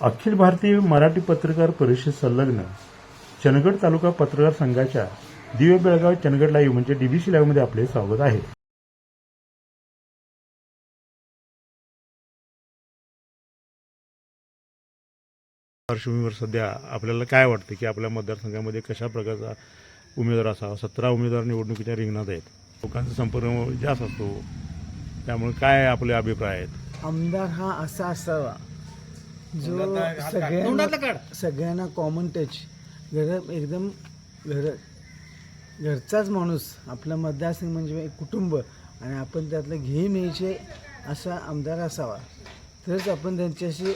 अखिल भारतीय मराठी पत्रकार परिषद संलग्न चंदगड तालुका पत्रकार संघाच्या दिव्य बेळगाव चंदगड लाईव्ह म्हणजे डीबीसी लाईव्हमध्ये आपले स्वागत आहे. पार्श्वभूमीवर सध्या आपल्याला काय वाटतं की आपल्या मतदारसंघामध्ये कशा प्रकारचा उमेदवार असावा? सतरा उमेदवार निवडणुकीच्या रिंगणात आहेत. लोकांचा संपर्क जास्त असतो. त्यामुळे काय आपले अभिप्राय आहेत? आमदार हा असा असावा. जो सगळ्यांना सगळ्यांना कॉमन टच घर एकदम घर घरचाच माणूस आपला मतदारसंघ म्हणजे एक कुटुंब. आणि आपण त्यातलं घेई मिळचे असा आमदार असावा. तरच आपण त्यांच्याशी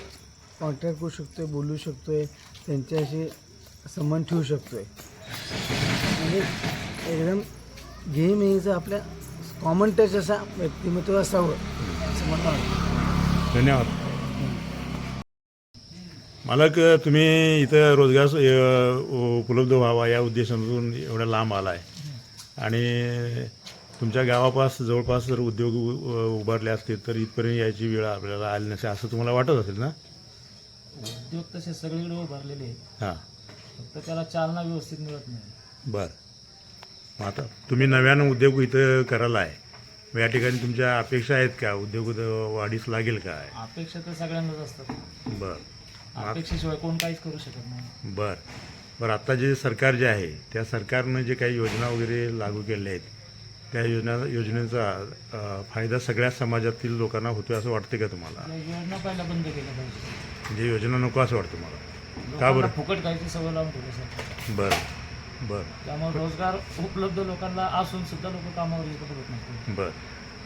कॉन्टॅक्ट करू शकतोय बोलू शकतोय त्यांच्याशी संबंध ठेवू शकतोय. म्हणजे एकदम घेई मिळीचं आपल्या कॉमन टच असा व्यक्तिमत्व असावं. असं मला वाटतं. धन्यवाद. मालक तुम्ही इथं रोजगार स- उपलब्ध व्हावा या उद्देशातून एवढ्या लांब आला आहे आणि तुमच्या गावापास जवळपास जर उद्योग उ- उभारले असतील तर इथपर्यंत यायची वेळ आपल्याला आली नसेल असं तुम्हाला वाटत असेल ना? उद्योग तसे सगळीकडे उभारलेले आहेत. हां. फक्त त्याला चालना व्यवस्थित मिळत नाही. बरं. मग आता तुम्ही नव्यानं उद्योग इथं करायला आहे मग या ठिकाणी तुमच्या अपेक्षा आहेत का? उद्योग उद- वाढीस लागेल काय? अपेक्षा तर सगळ्यांनाच असतात. बरं. अपेक्षेशिवाय कोण काहीच करू शकत नाही. बर. बरं आता जे सरकार जे आहे त्या सरकारनं जे काही योजना वगैरे लागू केल्या आहेत त्या योजना योजनेचा अ, फायदा सगळ्या समाजातील लोकांना होतोय असं वाटतं का तुम्हाला? योजना पहिला बंद केल्या पाहिजे. म्हणजे योजना नको असं वाटतं मला का लोकांना बरं? फुकट खायची सवय लावून ठेवली सर. बरं बरं. त्यामुळे रोजगार उपलब्ध लोकांना असून सुद्धा लोक कामावर येत बघत नाही बरं.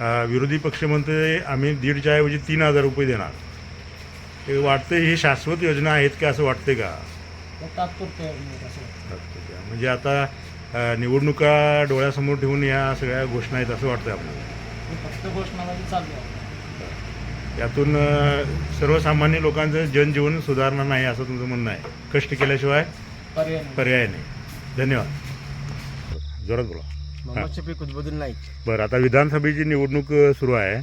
अ, विरोधी पक्ष म्हणते आम्ही दीडच्या ऐवजी तीन हजार रुपये देणार. हे वाटतं ही शाश्वत योजना आहेत का असं वाटते का? तात्पुरत्या वाटतं. म्हणजे आता निवडणुका डोळ्यासमोर ठेवून या सगळ्या घोषणा आहेत असं वाटतं आपल्याला. फक्त यातून सर्वसामान्य लोकांचं जनजीवन सुधारणार नाही असं तुमचं म्हणणं आहे. कष्ट केल्याशिवाय पर्याय नाही. पर्याय नाही. धन्यवाद. जोरात बोला. नाईक बरं आता विधानसभेची निवडणूक सुरू आहे.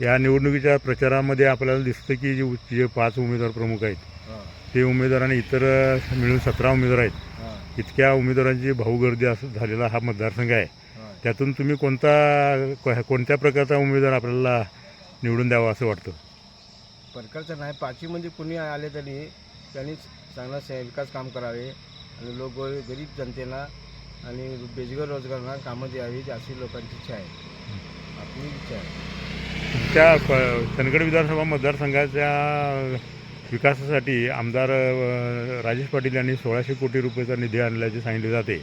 या निवडणुकीच्या प्रचारामध्ये आपल्याला दिसतं की जे जे पाच उमेदवार प्रमुख आहेत ते उमेदवार आणि इतर मिळून सतरा उमेदवार आहेत. इतक्या उमेदवारांची भाऊगर्दी असं झालेला हा मतदारसंघ आहे. त्यातून तुम्ही कोणता कोणत्या प्रकारचा उमेदवार आपल्याला निवडून द्यावा असं वाटतं? प्रकारचं नाही पाचवीमध्ये कुणी आले तरी त्यांनी चांगला से- विकास काम करावे आणि लोक गरीब जनतेला आणि बेजगर रोजगारांना कामं द्यावी अशी लोकांची इच्छा आहे. आपली इच्छा आहे. तुमच्या चंदगड विधानसभा मतदारसंघाच्या विकासासाठी आमदार राजेश पाटील यांनी सोळाशे कोटी रुपयाचा निधी आणल्याचे सांगितले जाते.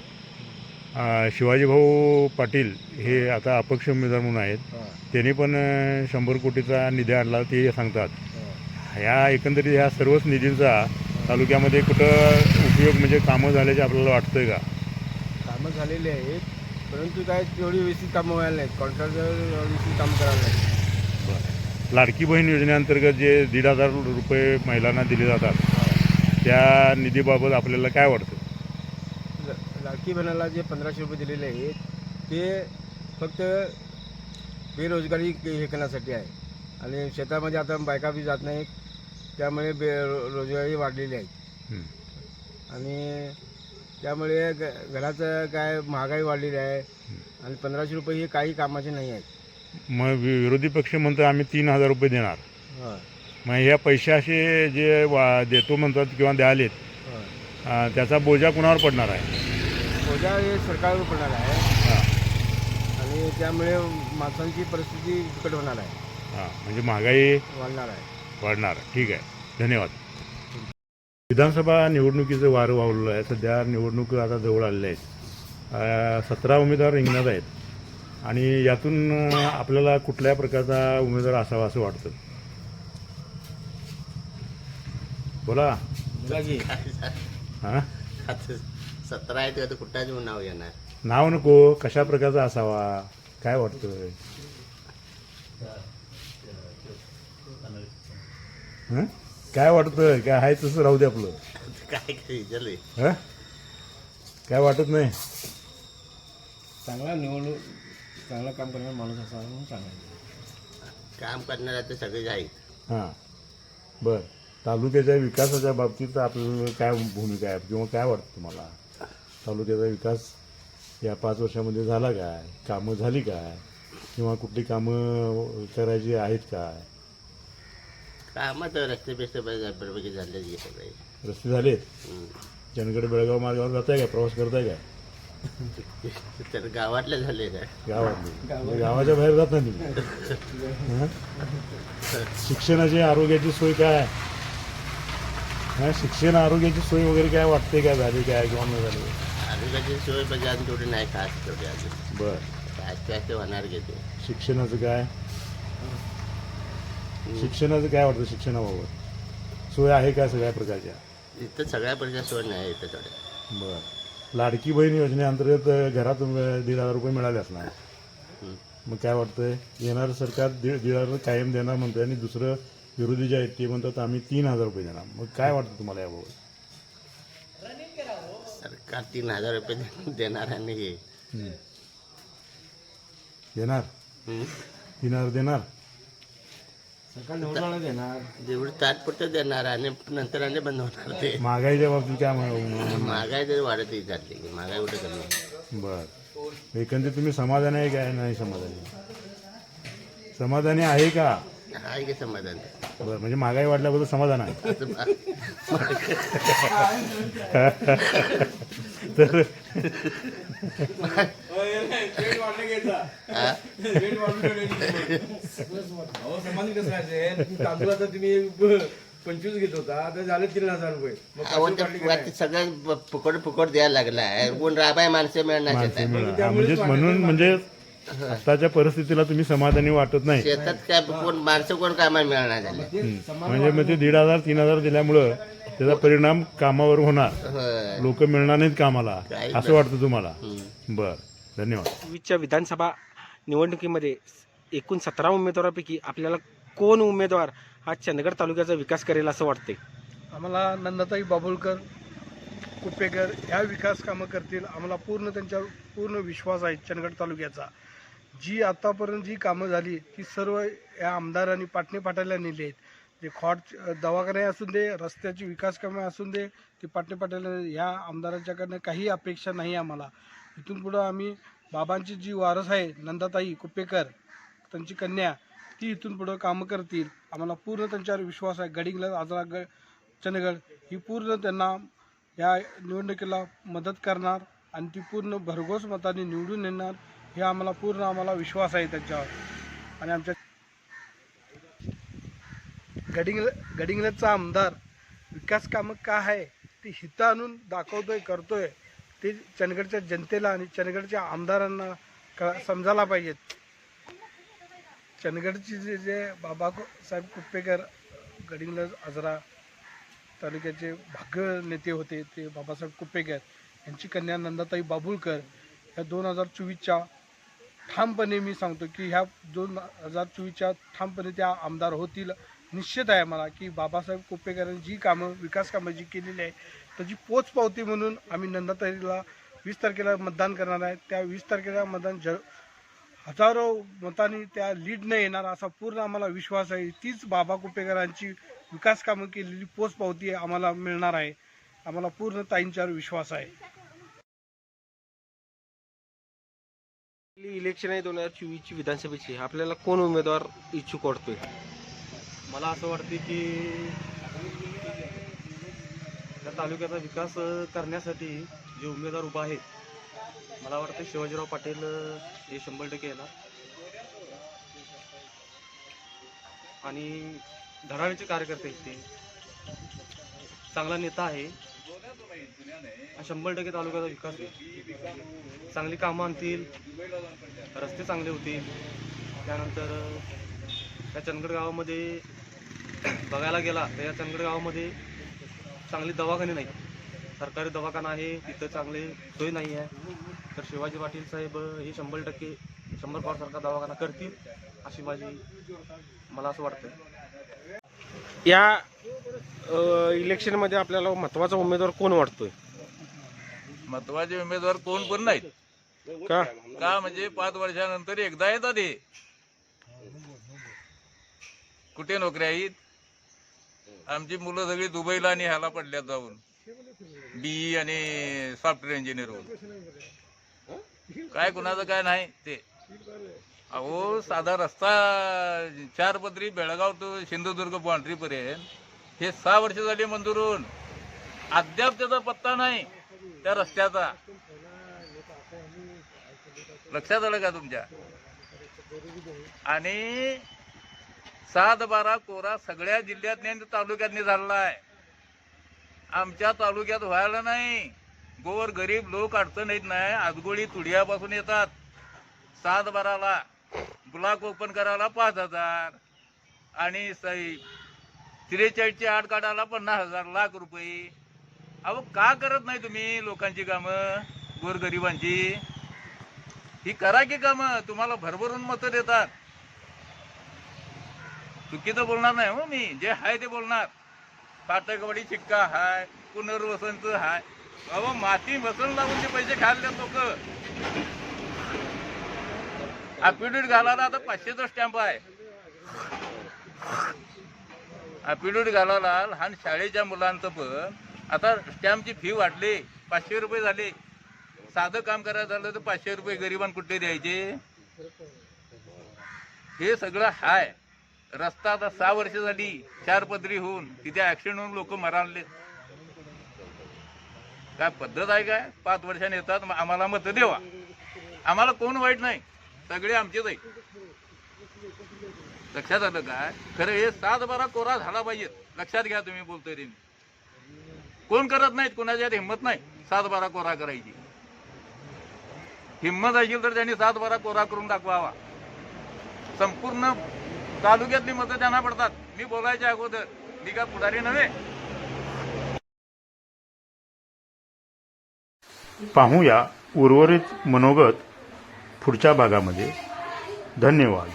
शिवाजीभाऊ पाटील हे आता अपक्ष उमेदवार म्हणून आहेत. त्यांनी पण शंभर कोटीचा निधी आणला ते सांगतात. ह्या एकंदरीत ह्या सर्वच निधींचा तालुक्यामध्ये कुठं उपयोग म्हणजे कामं झाल्याचे आपल्याला वाटतंय का? कामं झालेली आहेत परंतु काय तेवढी व्यवस्थित कामं व्हायला नाहीत. कॉन्ट्रॅक्टर व्यवस्थित कामं करायला नाहीत. लाडकी बहीण योजनेअंतर्गत जे दीड हजार रुपये महिलांना दिले जातात त्या निधीबाबत आपल्याला काय वाटतं? लाडकी बहिणाला जे पंधराशे रुपये दिलेले आहेत ते फक्त बेरोजगारी हे करण्यासाठी आहे. आणि शेतामध्ये आता बायका बी जात नाहीत त्यामुळे बे रोजगारी वाढलेली आहे. आणि त्यामुळे घराचं काय महागाई वाढलेली आहे. आणि पंधराशे रुपये हे काही कामाचे नाही आहेत. मग वि- विरोधी पक्ष म्हणतो आम्ही तीन हजार रुपये देणार. मग ह्या पैशाचे जे वा देतो म्हणतात किंवा द्यालेत अं, त्याचा बोजा कुणावर पडणार आहे? बोजा हे सरकारवर पडणार आहे. हां. आणि त्यामुळे माणसांची परिस्थिती बिकट होणार आहे. हां म्हणजे महागाई वाढणार आहे. वाढणार ठीक आहे. धन्यवाद. विधानसभा निवडणुकीचं वारं वावलेलं आहे. सध्या निवडणूक आता जवळ आलेल्या आहेत सतरा उमेदवार रिंगणात आहेत. आणि यातून आपल्याला कुठल्या प्रकारचा उमेदवार असावा असं वाटतं? बोला. हां? सतरा आहे ते आता कुठं नाव येणार नाव नको कशा प्रकारचा असावा? काय वाटतं हं? काय वाटतं काय आहे तसं राहू दे आपलं. काय काय विचारले? हं? काय वाटत नाही? चांगला निवडणूक चांगलं काम करणारा माणूस असावा म्हणून सांगायचं. काम करणारे आता सगळेच आहेत. हां. बर. तालुक्याच्या विकासाच्या बाबतीत आपल्याला काय भूमिका आहे? किंवा काय वाटतं तुम्हाला? तालुक्याचा विकास या पाच वर्षामध्ये झाला काय? कामं झाली काय? किंवा कुठली कामं करायची आहेत काय? कामात रस्ते बिस्ते बरोबर झाले सगळे. रस्ते झालेत? हम्म. चंदगड बेळगाव मार्गावर जाताय का? प्रवास करताय काय तर गावातले झाले गावातली. म्हणजे गावाच्या बाहेर जात नाही तुम्ही? शिक्षणाची आरोग्याची सोय काय? आहे? शिक्षण आरोग्याची सोय वगैरे काय वाटते काय झाली काय किंवा नाही झाली? आरोग्याची सोय म्हणजे अजून थोडी नाही खास तेवढी अजून. बर. होणार घेते शिक्षणाचं काय? शिक्षणाचं काय वाटतं शिक्षणाबाबत? सोय आहे का सगळ्या प्रकारच्या? इथं सगळ्या प्रकारच्या सोय नाही इथं थोड्या बर. लाडकी बहीण योजनेअंतर्गत घरात दीड हजार रुपये मिळाले असणार. मग काय वाटतंय येणारं सरकार दीड दीड हजार कायम देणार म्हणतंय आणि दुसरं विरोधी जे आहेत ते म्हणतात आम्ही तीन हजार रुपये देणार मग काय वाटतं तुम्हाला याबाबत सरकार तीन हजार रुपये दे- देणार आणि हं. देणार हम्म. तीन हजार देणार जेवढं तात्पुरतं देणार. आणि नंतर आणि बंद होणार ते. महागाईच्या बाबतीत काय म्हण- महागाई तरी वाढत चालली की महागाई कुठे कमी? बर. एकंदरीत तुम्ही समाधानी आहे काय? नाही समाधानी. समाधानी आहे का? आहे की समाधान? बरं म्हणजे महागाई वाढल्याबद्दल समाधान आहे. तर हा? तांदूळ आता तुम्ही पंचवीस घेत होता तर झाले तीन हजार रुपये. सगळं फुकट फुकट द्यायला लागलाय. कोण राबाय माणसं मिळणार माणसे शेतात. मिळणार. हा, म्हणजे म्हणून म्हणजे आताच्या परिस्थितीला तुम्ही समाधानी वाटत नाही. शेतात काय कोण माणसं कोण कामाला मिळणार झाले? म्हणजे मग ते दीड हजार तीन हजार दिल्यामुळं त्याचा परिणाम कामावर होणार. लोक मिळणार नाहीत कामाला. असं वाटतं तुम्हाला. बर. धन्यवाद. वीसच्या विधानसभा निवडणुकीमध्ये एकूण सतरा उमेदवारापैकी आपल्याला कोण उमेदवार हा चंदगड तालुक्याचा विकास करेल असं वाटते आम्हाला नंदाताई बाबुलकर कुपेकर ह्या विकास कामं करतील. आम्हाला पूर्ण त्यांच्यावर पूर्ण विश्वास आहे चंदगड तालुक्याचा. जी आतापर्यंत जी कामं झाली ती सर्व या आमदारांनी पाटणे पाटायला नेली आहेत. जे खॉट दवाखाने असून दे रस्त्याची विकास कामे असून दे ती पाटणे पाटायला ह्या आमदारांच्याकडनं काही अपेक्षा नाही आम्हाला. इथून पुढं आम्ही बाबांची जी वारस आहे नंदाताई कुपेकर त्यांची कन्या ती इथून पुढं कामं करतील. आम्हाला पूर्ण त्यांच्यावर विश्वास आहे. गडिंगला आजरा ग चंदगड ही पूर्ण त्यांना या निवडणुकीला मदत करणार आणि ती पूर्ण भरघोस मताने निवडून येणार हे आम्हाला पूर्ण आम्हाला विश्वास आहे त्यांच्यावर. आणि आमच्या गडिंगल गडिंगलचा आमदार विकास कामं का आहे ते हिता आणून दाखवतोय करतोय. ते चंदगडच्या जनतेला आणि चंदगडच्या आमदारांना क समजायला पाहिजेत. चंदगडचे जे जे बाबा साहेब कुप्पेकर गडिंगलज आजरा तालुक्याचे भाग्य नेते होते ते बाबासाहेब कुप्पेकर यांची कन्या नंदाताई बाबुलकर ह्या दोन हजार चोवीसच्या ठामपणे मी सांगतो की ह्या दोन हजार चोवीसच्या ठामपणे त्या आमदार होतील. निश्चित आहे मला की बाबासाहेब कुप्पेकरांनी जी कामं विकास कामं जी केलेली आहे त्याची पोचपावती म्हणून आम्ही नंदाताईला वीस तारखेला मतदान करणार आहे. त्या वीस तारखेला मतदान ज हजारो मतांनी त्या लीडने येणार असा पूर्ण आम्हाला विश्वास आहे. तीच बाबा कुपेकरांची विकास कामं केलेली पोचपावती आम्हाला मिळणार आहे. आम्हाला पूर्ण ताईंच्यावर विश्वास आहे. इलेक्शन आहे दोन हजार चोवीसची विधानसभेची. आपल्याला कोण उमेदवार इच्छुक वाटतोय? मला असं वाटते की या तालुक्याचा विकास करण्यासाठी जे उमेदवार उभा आहेत मला वाटतं शिवाजीराव पाटील हे शंभर टक्के येणार. आणि धडाडीचे कार्यकर्ते आहेत ते. चांगला नेता आहे. शंभर टक्के तालुक्याचा विकास होईल चांगली कामं आणतील रस्ते चांगले होतील. त्यानंतर त्या चंदगड गावामध्ये बघायला गेला तर या चंदगड गावामध्ये चांगली दवाखाने नाही. सरकारी दवाखाना आहे तिथं चांगली सोय नाही आहे. तर शिवाजी पाटील साहेब हे शंभर टक्के शंभर पारसारखा दवाखाना करतील अशी माझी मला असं वाटतं या इलेक्शनमध्ये आपल्याला महत्त्वाचा उमेदवार कोण वाटतोय? महत्त्वाचे उमेदवार कोण पण नाहीत. का? का म्हणजे पाच वर्षानंतर एकदा येतात हे. कुठे नोकऱ्या आहेत? आमची मुलं सगळी दुबईला आणि ह्याला पडल्यात जाऊन. बी आणि सॉफ्टवेअर इंजिनियर होऊन. काय कुणाचं काय नाही ते. अहो साधा रस्ता चार पदरी बेळगाव टू सिंधुदुर्ग बाउंड्री पर्यंत. हे सहा वर्ष झाली मंजूर होऊन अद्याप त्याचा पत्ता नाही त्या रस्त्याचा. लक्षात आलं का तुमच्या? आणि सात बारा कोरा सगळ्या जिल्ह्यात आणि तालुक्यातनी झालेला आहे आमच्या तालुक्यात व्हायला नाही. गोर गरीब लोक अडचण येत नाही. आजगोळी तुडियापासून येतात. सात बाराला ब्लॉक ओपन करायला पाच हजार. आणि त्रेचाळीसची आठ काढायला पन्नास हजार लाख रुपये. अहो का करत नाही तुम्ही लोकांची कामं? गोरगरिबांची ही करा की कामं? तुम्हाला भरभरून मतं देतात. चुकीचं बोलणार नाही हो मी. जे आहे ते बोलणार. पाटकवाडी चिक्का हाय पुनर्वसंत हाय. अहो माती वसन लावून ते पैसे खाल्ले लोक. अपिड्यूट घालायला आता पाचशेचा स्टॅम्प आहे. अपिड्यूट घालायला लहान शाळेच्या मुलांचं पण आता स्टॅम्पची फी वाढली. पाचशे रुपये झाले. साधं काम करायचं झालं तर पाचशे रुपये गरिबांना कुठे द्यायचे? हे सगळं हाय. रस्ता आता सहा वर्ष झाली चार पदरी होऊन तिथे ऍक्सिडेंट होऊन लोक मराले काय पद्धत आहे काय? पाच वर्षाने येतात मग आम्हाला मत देवा आम्हाला कोण वाईट नाही. सगळे आमचेच आहे. लक्षात आलं काय? खरं हे सात बारा कोरा झाला पाहिजे. लक्षात घ्या तुम्ही बोलतोय रे कोण करत नाहीत कोणाच्या हिंमत नाही सात बारा कोरा करायची. हिंमत असेल तर त्यांनी सात बारा कोरा करून दाखवावा. संपूर्ण तालुक्यातली मतं त्यांना पडतात. मी बोलायच्या अगोदर. मी का पुढारी नव्हे. पाहूया उर्वरित मनोगत पुढच्या भागामध्ये. धन्यवाद.